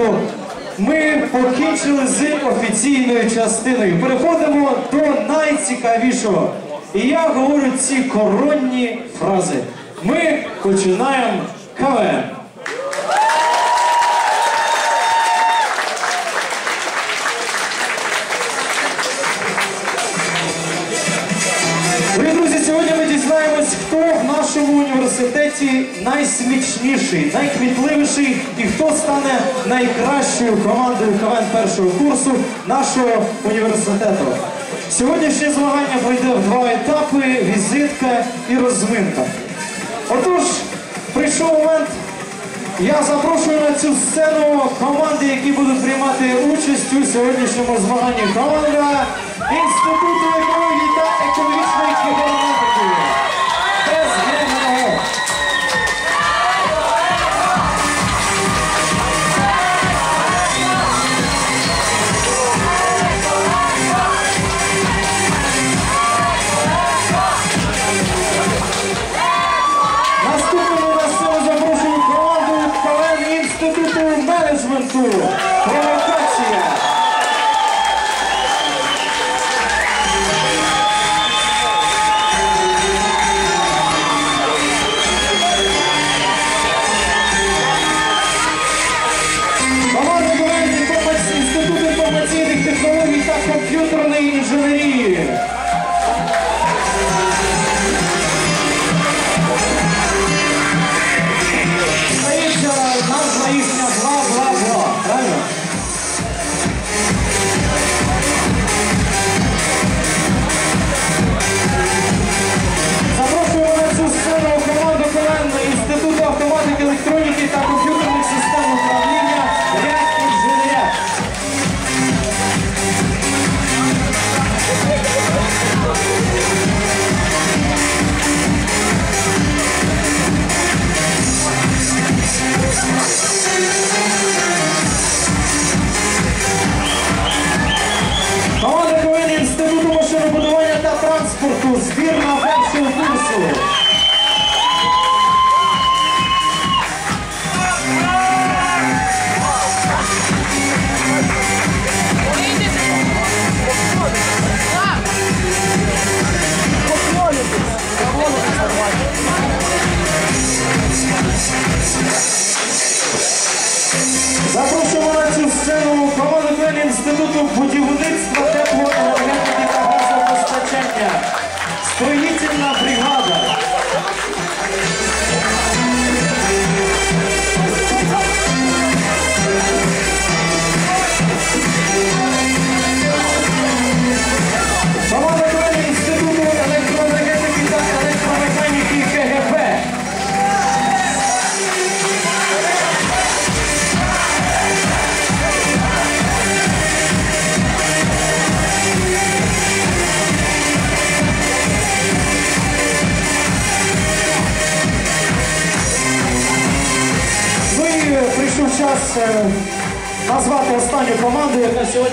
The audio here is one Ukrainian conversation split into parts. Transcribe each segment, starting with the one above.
випуску ми покінчили з офіційною частиною. Переходимо до найцікавішого. І я говорю ці коронні фрази. Ми починаємо КВН. найсмічніший, найквітливіший і хто стане найкращою командою КВН першого курсу нашого університету. Сьогоднішнє змагання пройде в два етапи візитка і розминка. Отож, прийшов момент. Я запрошую на цю сцену команди, які будуть приймати участь у сьогоднішньому змаганні команда Інституту екології та екологічної кібернетики. Democracia!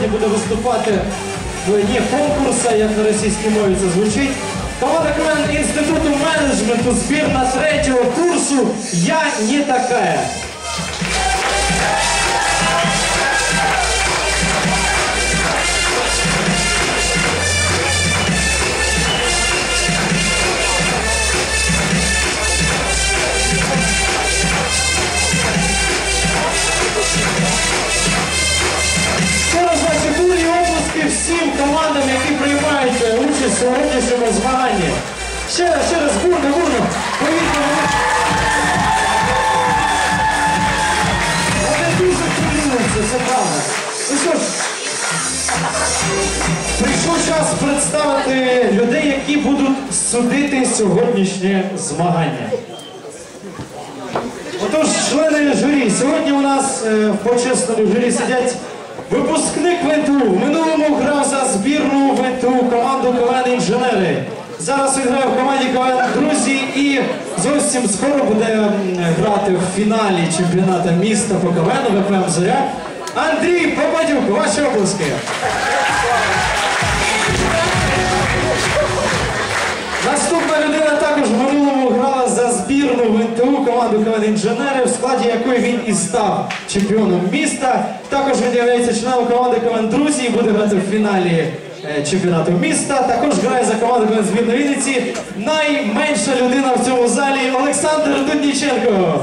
Сьогодні буде виступати в дні конкурсу, як на російській мові це звучить. Команда команд Інституту менеджменту збірна третього курсу Я не такая. Участь змаганні. Ще раз, ще раз, бурно, бурно. Повірте. Вони дуже хвилюються, це правда. Ну що ж, прийшов час представити людей, які будуть судити сьогоднішнє змагання. Отож, члени журі, сьогодні у нас е, в почесному журі сидять випускник ВТУ, В минулому грав за збірну ВТУ, команду КВН інженери. Зараз він грає в команді КВН Друзі і зовсім скоро буде грати в фіналі чемпіонату міста по КВН ВПМ Зоря. Андрій Попадюк, ваші обласки. ВНТУ команду КВН інженери, в складі якої він і став чемпіоном міста. Також він членом команди КВН Друзі і буде грати в фіналі е, чемпіонату міста. Також грає за команду КВН збірної Вінниці. Найменша людина в цьому залі Олександр Дудніченко.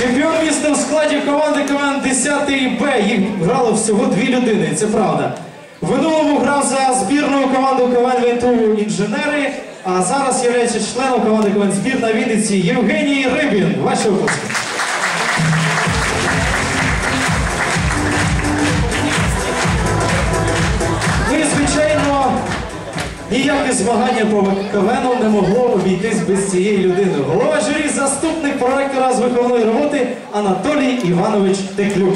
Чемпіон міста в складі команди КВН 10 Б. Їх грало всього дві людини, це правда. В минулому грав за збірну команду КВН ВНТУ інженери, а зараз є членом команди КВН збірна Вінниці Євгеній Рибін. Ваші і, звичайно, ніяке змагання по КВНу не могло обійтись без цієї людини. Голова журі, заступник проректора з виховної роботи Анатолій Іванович Теклюк.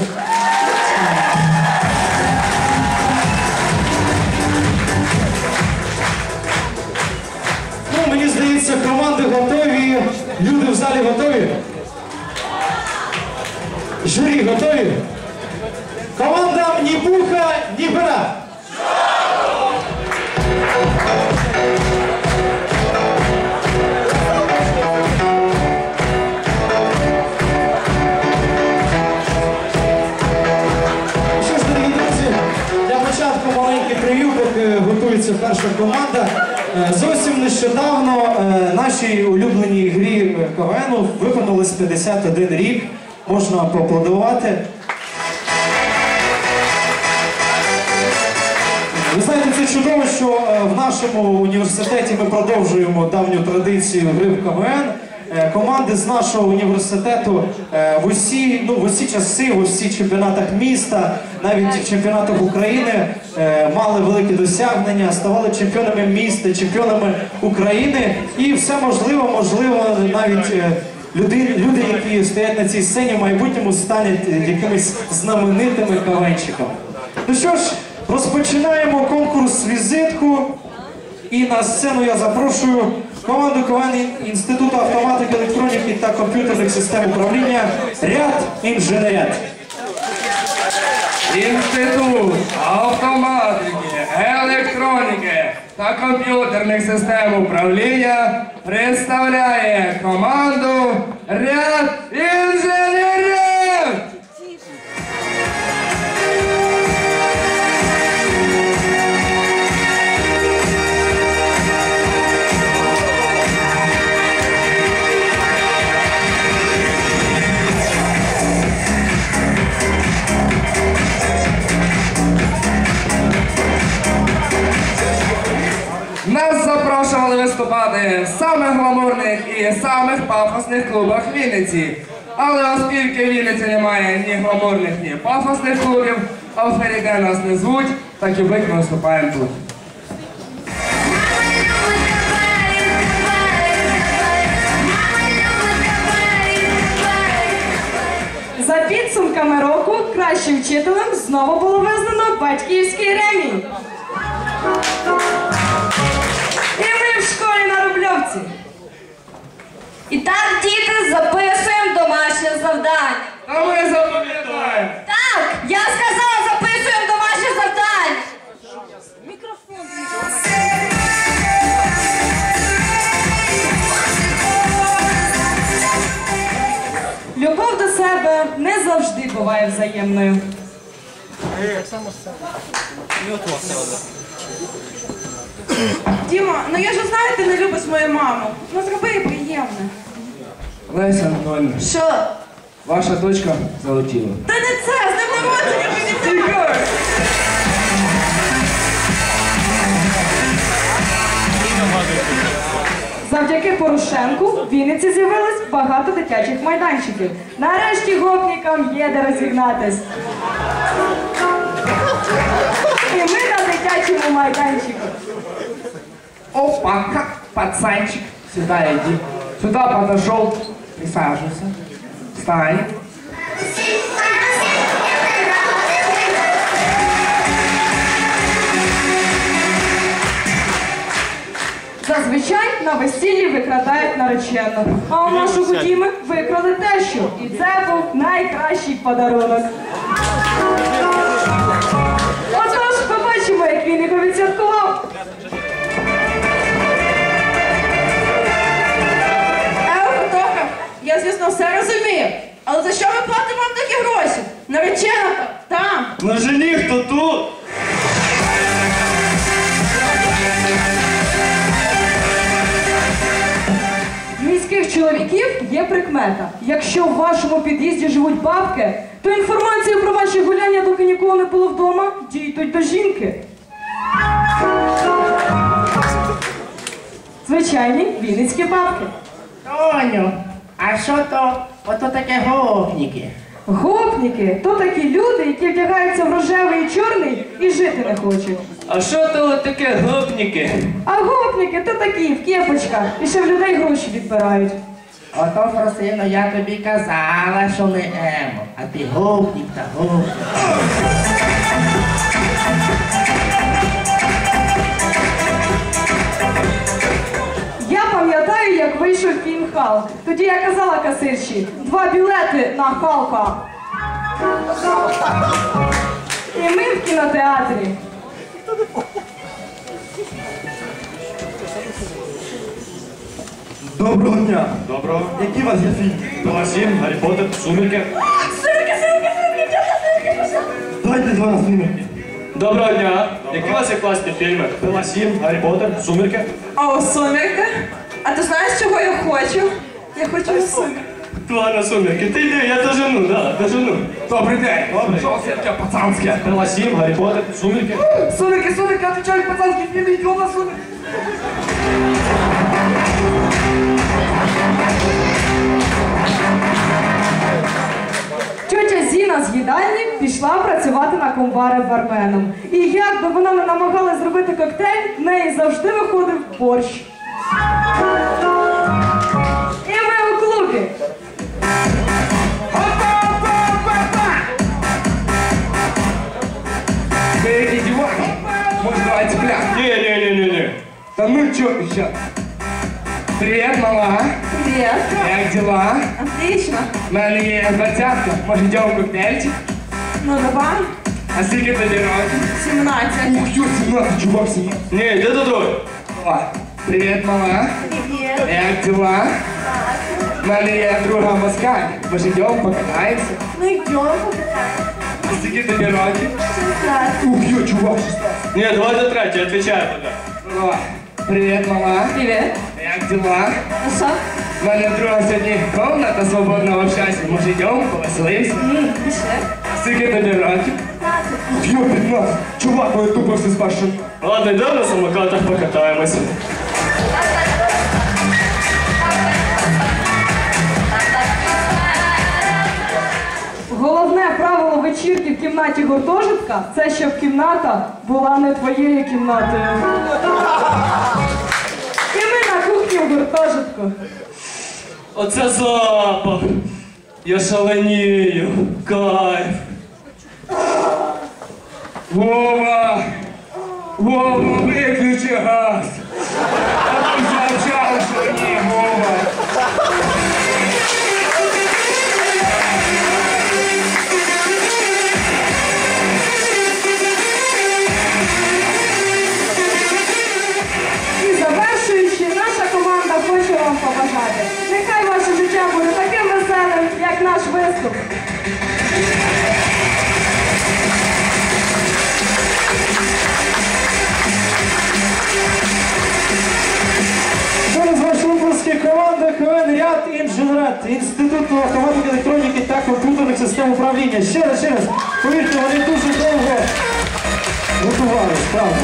Залі готові. Журі готові. Команда ні буха, ні бера. Що ж, дорогі друзі, для початку маленький прев'ю, поки готується перша команда. Е, Зовсім нещодавно е, нашій улюбленій грі КВН виконалось виповнилось 51 рік. Можна поаплодувати. Ви знаєте, це чудово, що е, в нашому університеті ми продовжуємо давню традицію гри в КВН. Е, Команди з нашого університету е, в усі, ну, в усі часи, в усіх чемпіонатах міста, навіть в чемпіонатах України е, мали великі досягнення, ставали чемпіонами міста, чемпіонами України. І все можливо, можливо, навіть люди, люди, які стоять на цій сцені, в майбутньому стануть якимись знаменитими кавенчиками. Ну що ж, розпочинаємо конкурс візитку. І на сцену я запрошую команду КВН Інституту автоматики, електроніки та комп'ютерних систем управління Ряд інженерят. Інститут автоматики, електроніки та комп'ютерних систем управління представляє команду ряд інженерів! В самих гламурних і самих пафосних клубах Вінниці. Але оскільки в Вінниці немає ні гламурних, ні пафосних клубів, а в Феріде нас не звуть, так і бить ми виступаємо тут. За підсумками року кращим вчителем знову було визнано батьківський ремінь. І ми в школі на Рубльовці. І так, діти, записуємо домашнє завдання. Та ми запам'ятаємо! Так, я сказала, записуємо домашнє завдання. Любов до себе не завжди буває взаємною. Діма, ну я ж знаю, ти не любиш мою маму. Ну зроби їй приємне. Леся Анатольовна, Що? ваша дочка залетіла. Та не це, з ним народження мені це. Завдяки Порошенку в Вінниці з'явилось багато дитячих майданчиків. Нарешті гопнікам є де розігнатись. І ми на дитячому майданчику. Опа, как пацанчик. Сюда иди. Сюда подошел. Присаживайся. Встань. Зазвичай на весіллі викрадають наречену. А у нашого Діми викрали тещу. І це був найкращий подарунок. Отож, побачимо, як він його відсвяткував. Я, звісно, все розумію. Але за що ми платимо вам такі гроші? Наречена там. Ну жених то тут. В міських чоловіків є прикмета. Якщо в вашому під'їзді живуть бабки, то інформацію про ваші гуляння, доки нікого не було вдома, дійдуть до жінки. Звичайні вінницькі бабки. Тоню, а що то ото таке гопніки? Гопніки то такі люди, які вдягаються в рожевий і чорний і жити не хочуть. А що то таке гопніки? А гопніки то такі в кепочках і ще в людей гроші відбирають. Ото, Фросино, я тобі казала, що не емо, а ти гопнік та гопнік. Як вийшов фільм Халк. Тоді я казала касирші, два білети на Халка. І ми в кінотеатрі. Доброго дня. Доброго. Які у вас є фільм? Пиласім, Гаррі Поттер, Сумерки. Давайте з вами сумерки. Доброго дня. Які у вас є класні фільми? Пиласім, Гаррі Поттер, Сумерки. А у сумерки? А ти знаєш, чого я хочу? Я хочу у сумерки. Ладно, Сумерки, ти йди, я дожену, да, дожену. Добрий день. Добрий. Що це таке пацанське? Пиласім, Гаррі Поттер, Сумерки. Сумерки, сумерки, отвечаю пацанські фільми, йдемо на сумерки. Тьотя Зіна з їдальні пішла працювати на комбари барменом. І як би вона не намагалась зробити коктейль, в неї завжди виходив борщ. І ми у клубі. Берите диван. Может, давайте пляж. Не-не-не-не-не. Да ну чё, сейчас. Привет, мала. Привіт. Як дела? Отлично. У мене є двадцятка. Може, йдемо в коктейльчик? Ну давай. А скільки тобі років? 17. Ух, йо, 17, чувак, 17. Ні, йди додому. О, привіт, мала. Привіт. Як дела? У мене є друга москаль. Може, йдемо покатаємося? Ну йдемо покатаємо. А скільки тобі років? 16. Ух, йо, чувак, 16. Ні, давай за третє, відповідаю поки. О, привіт, мала. Привіт. Як дела? Ну що? У мене друга сьогодні комната свободна в общасі. Може, йдемо, повеселимося? М, Пішли. Скільки тобі років? 15. Ух, йо, 15. Чувак, ми тупо все спаршим. Ладно, йдемо на самокатах покатаємося. Головне правило вечірки в кімнаті гуртожитка це щоб кімната була не твоєю кімнатою. І ми на кухні в гуртожитку. Оце запах. Я шаленію. Кайф. Вова! Вова, виключи газ! Yeah. Ряд Інституту автоматики, електроніки та комп'ютерних систем управління. Ще раз, ще раз, повірте, вони дуже довго готувались, правда.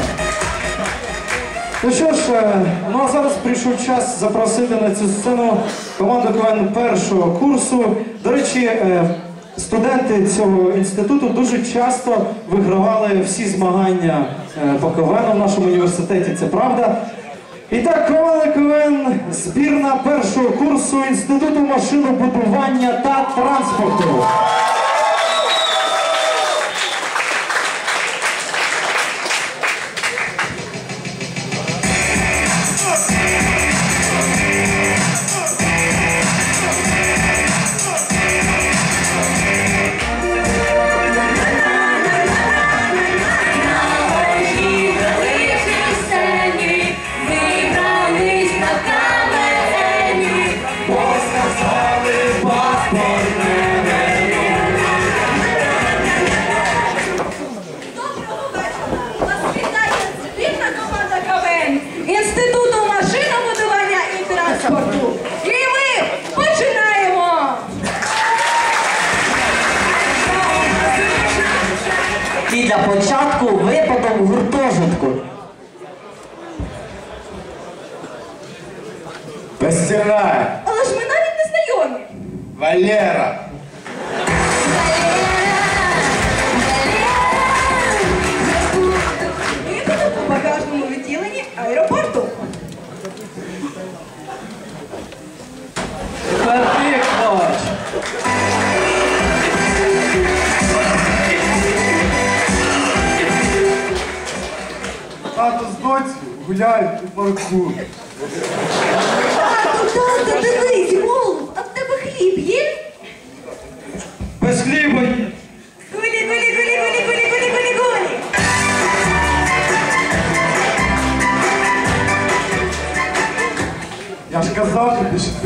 Ну що ж, е, ну а зараз прийшов час запросити на цю сцену команду КВН першого курсу. До речі, е, студенти цього інституту дуже часто вигравали всі змагання е, по КВН в нашому університеті, це правда. І так, команда КВН збірна першого курсу Інституту машинобудування та транспорту.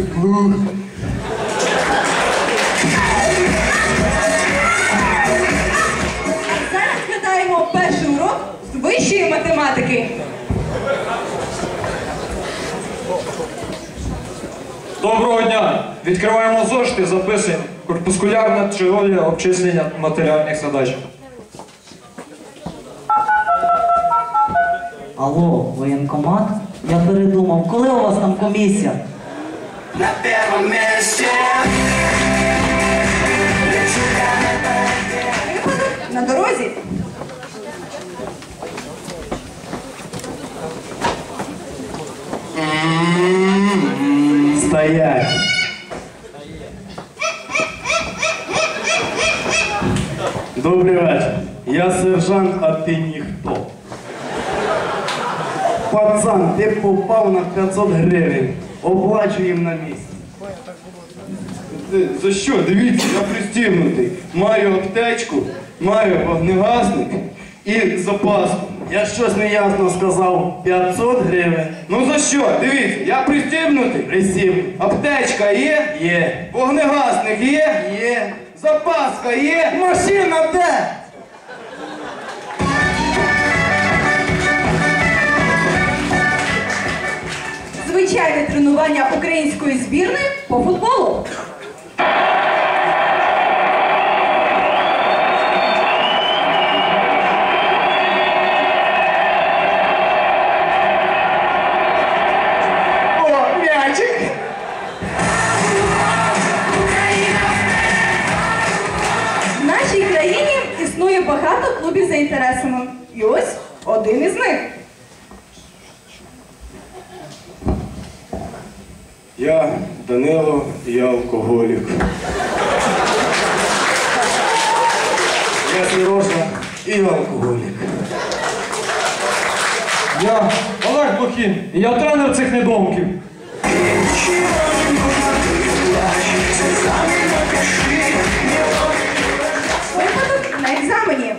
Ти глух. Зараз згадаємо перший урок з вищої математики. Доброго дня! Відкриваємо зошити, записуємо корпускулярне теорія обчислення матеріальних задач. Алло, воєнкомат? Я передумав, коли у вас там комісія? Випадок на дорозі. Стоять! Добрий вечір. Я сержант, а ти ніхто. Пацан, ти попав на 500 гривень. Оплачуємо на місці. За що? Дивіться, я пристігнутий. Маю аптечку Маю вогнегасник і запаску. Я щось неясно сказав. 500 гривень. Ну за що? Дивіться, я пристібнутий. Присів. Аптечка є? Є. Вогнегасник є? Є. Запаска є? Машина де? Звичайне тренування української збірної по футболу. Я алкоголік. Я Сережа і алкоголік. Я Олег Блохін, і я тренер цих недомків. Випадок на екзамені.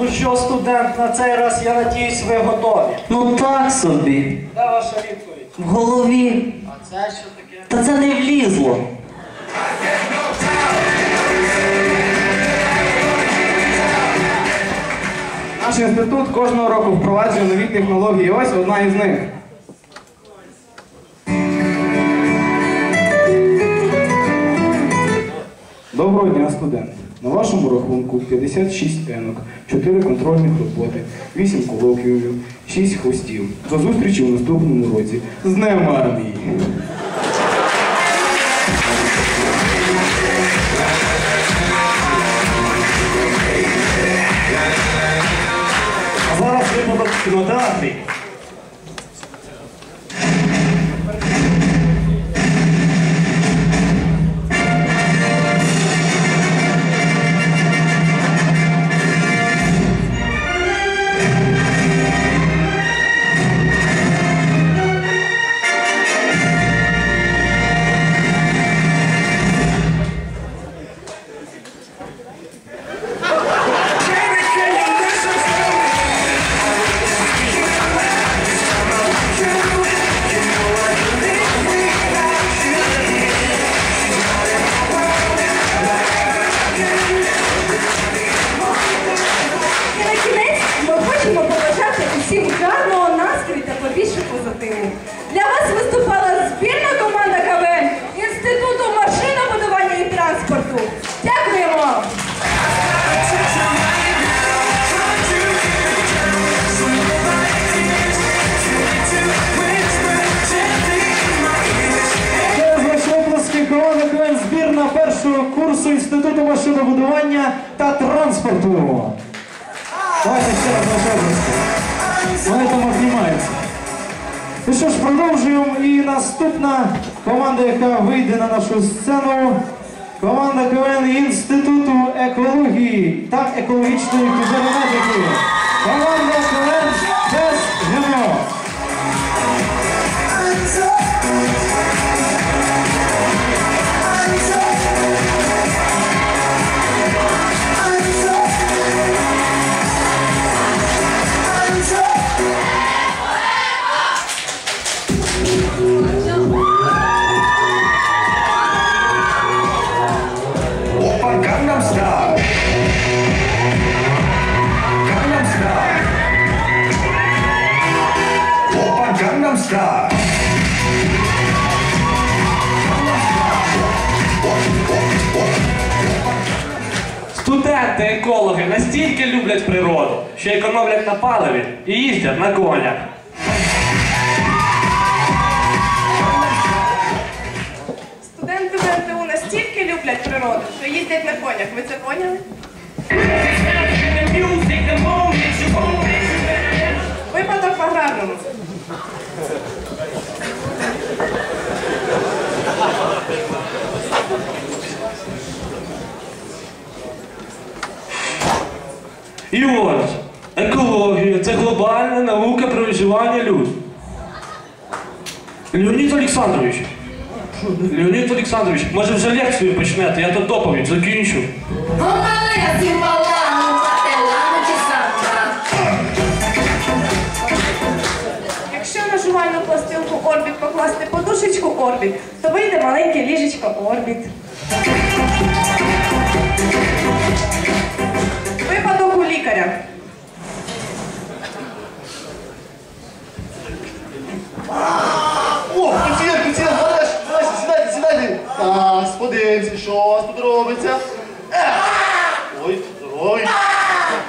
Ну що, студент, на цей раз я надіюсь, ви готові. Ну так собі, Де ваша відповідь? В голові. Та це не влізло. Наш інститут кожного року впроваджує нові технології. Ось одна із них. Доброго дня, студенти. На вашому рахунку 56 енок, 4 контрольних роботи, 8 колоквіумів, 6 хвостів. До зустрічі у наступному році. З Днем армії! А зараз випадок в кінотеатрі. Машинобудування та транспорту. Давайте ще раз оплески. Вони там обнімаються. Ну що ж, продовжуємо. І наступна команда, яка вийде на нашу сцену. Команда КВН Інституту екології та екологічної кібернетики. Команда КВН Студенти, екологи настільки люблять природу, що економлять на паливі і їздять на конях. Студенти ВНТУ настільки люблять природу, що їздять на конях. Ви це поняли? Випадок в аграрному. І ось, екологія це глобальна наука про виживання люд. Леонід Олександрович, Леонід Олександрович, може вже лекцію почнете, я тут доповідь закінчу. Якщо на жувальну пластинку орбіт покласти подушечку орбіт, то вийде маленьке ліжечко орбіт. Випадок лікаря. О, пацієнт, пацієнт, нарешті, нарешті, сідайте, сідайте. Так, сподивимося, що тут робиться. Е, Ой, здоровий.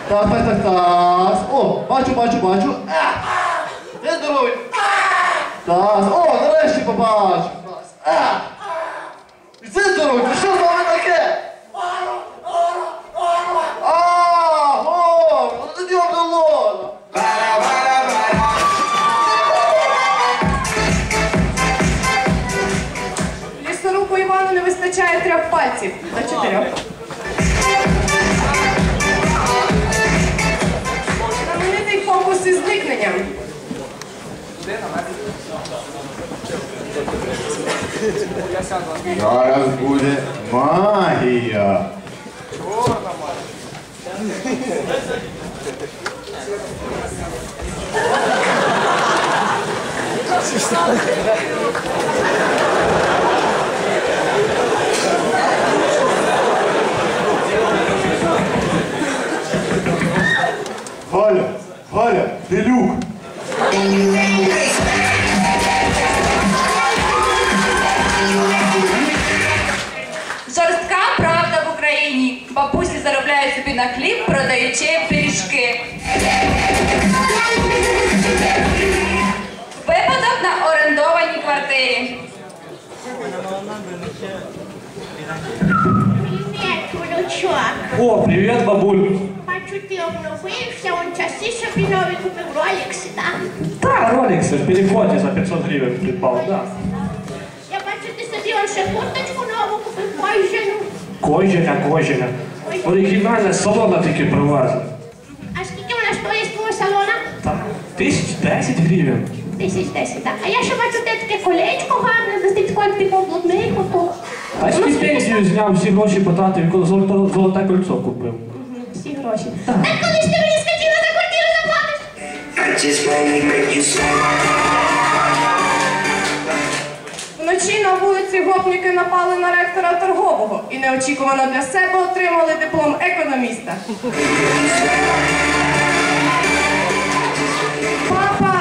Так, так, так, так. О, бачу, бачу, бачу. Е, Де здоровий? Так, о, нарешті побачу. Е, І це здоровий, ти що з representante dela. Znameniti fokus izniknenja. Agora bude Maria. Привіт, внучок. О, привіт, бабуль. Бачу, ти обновився, он часи собі нові купив ролікси, так? Та, ролик в переході за 500 гривень придбав, да. Я бачу, ти собі он ще курточку нову купив, кожану. Коженя, коженя. Оригінальне салона тільки привезли. А скільки вона стоїть з твого салона? Так, тисяч десять гривень. Тисяч десять, так. А я ще бачу, те таке колечко гарне, десь такий типу блудний куток. Та й стипендію зняв, всі гроші потратив, коли золоте, золоте кольцо купив. Всі гроші. Так коли ж ти мені скотіла за квартиру заплатиш? Вночі на вулиці гопніки напали на ректора торгового і неочікувано для себе отримали диплом економіста. Папа